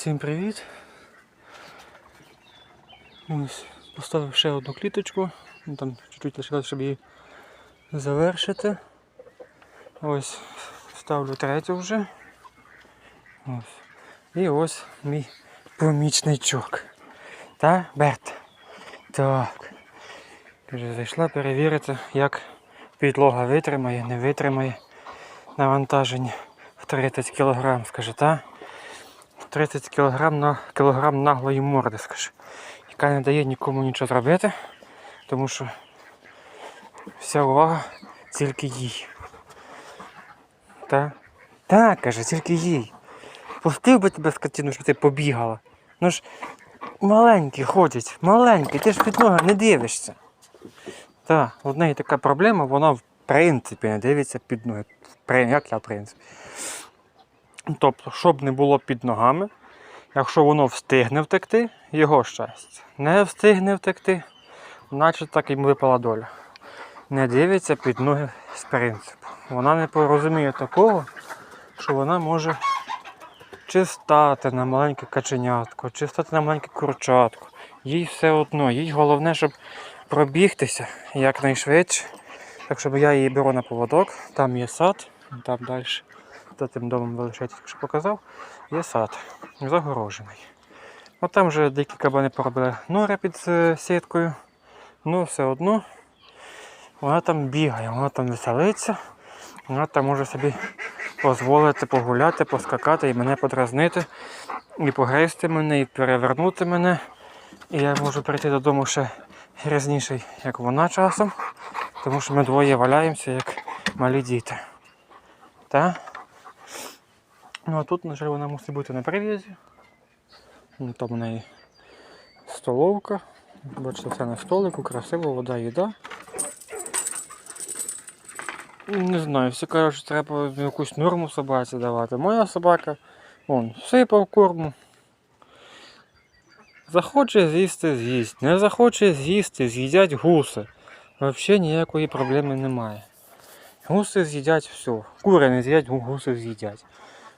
Всім привіт. Ось, поставив ще одну кліточку. Ну, Там чуть-чуть лишилось, щоб її завершити. Ось ставлю третю вже. Ось. І ось мій помічничок. Та, Берт? Так. Каже, зайшла перевірити, як підлога витримає, не витримає навантаження в 30 кг, скаже, та? 30 кг на кілограм наглої морди, скажи, яка не дає нікому нічого зробити, тому що вся увага тільки їй. Та? Так, каже, тільки їй. Пустив би тебе скотину, щоб ти побігала. Ну ж маленькі ходять, маленькі, ти ж під ноги не дивишся. Так, в неї така проблема, вона в принципі не дивиться під ноги. Як я в принципі. Тобто, щоб не було під ногами, якщо воно встигне втекти, його щастя. Не встигне втекти, значить так їм випала доля. Не дивиться під ноги з принципу. Вона не порозуміє такого, що вона може чи стати на маленьке каченятко, чи стати на маленьке курчатко. Їй все одно, їй головне, щоб пробігтися якнайшвидше. Так що я її беру на поводок, там є сад, там далі за тим домом величать, що показав, є сад загорожений. От там вже дикі кабани поробили нори під е, сіткою. Ну, все одно вона там бігає, вона там веселиться, вона там може собі дозволити погуляти, поскакати і мене подразнити, і погризти мене, і перевернути мене. І я можу прийти додому ще грязніший, як вона часом, тому що ми двоє валяємося, як малі діти. Та? Ну а тут, на жаль, вона мусить бути на прив'язі. Ну, Там у неї столовка. Бачите, все на столику, красиво, вода, їда. Не знаю, всі кажуть, що треба якусь норму собаці давати. Моя собака, вон, сипав корму. Захоче з'їсти, з'їсть. Не захоче з'їсти, з'їдять гуси. Взагалі ніякої проблеми немає. Гуси з'їдять все. Кури не з'їдять, гуси з'їдять.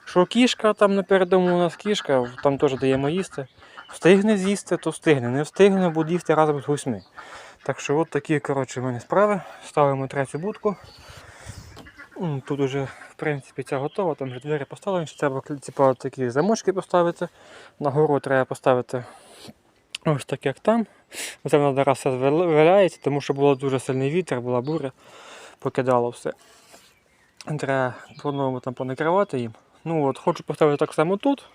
Що кішка, там напередому у нас кішка, там теж даємо їсти. Встигне з'їсти, то встигне. Не встигне, буде їсти разом з гусьми. Так що от такі коротше, в мене справи. Ставимо третю будку. Тут уже в принципі ця готова, там вже двері поставлені, ще треба типу, такі замочки поставити. Нагору треба поставити ось так як там. Це вона зараз все виляється, тому що було дуже сильний вітер, була буря, покидало все. Треба по-новому там понакривати їм. Ну от, хочу поставити так само тут.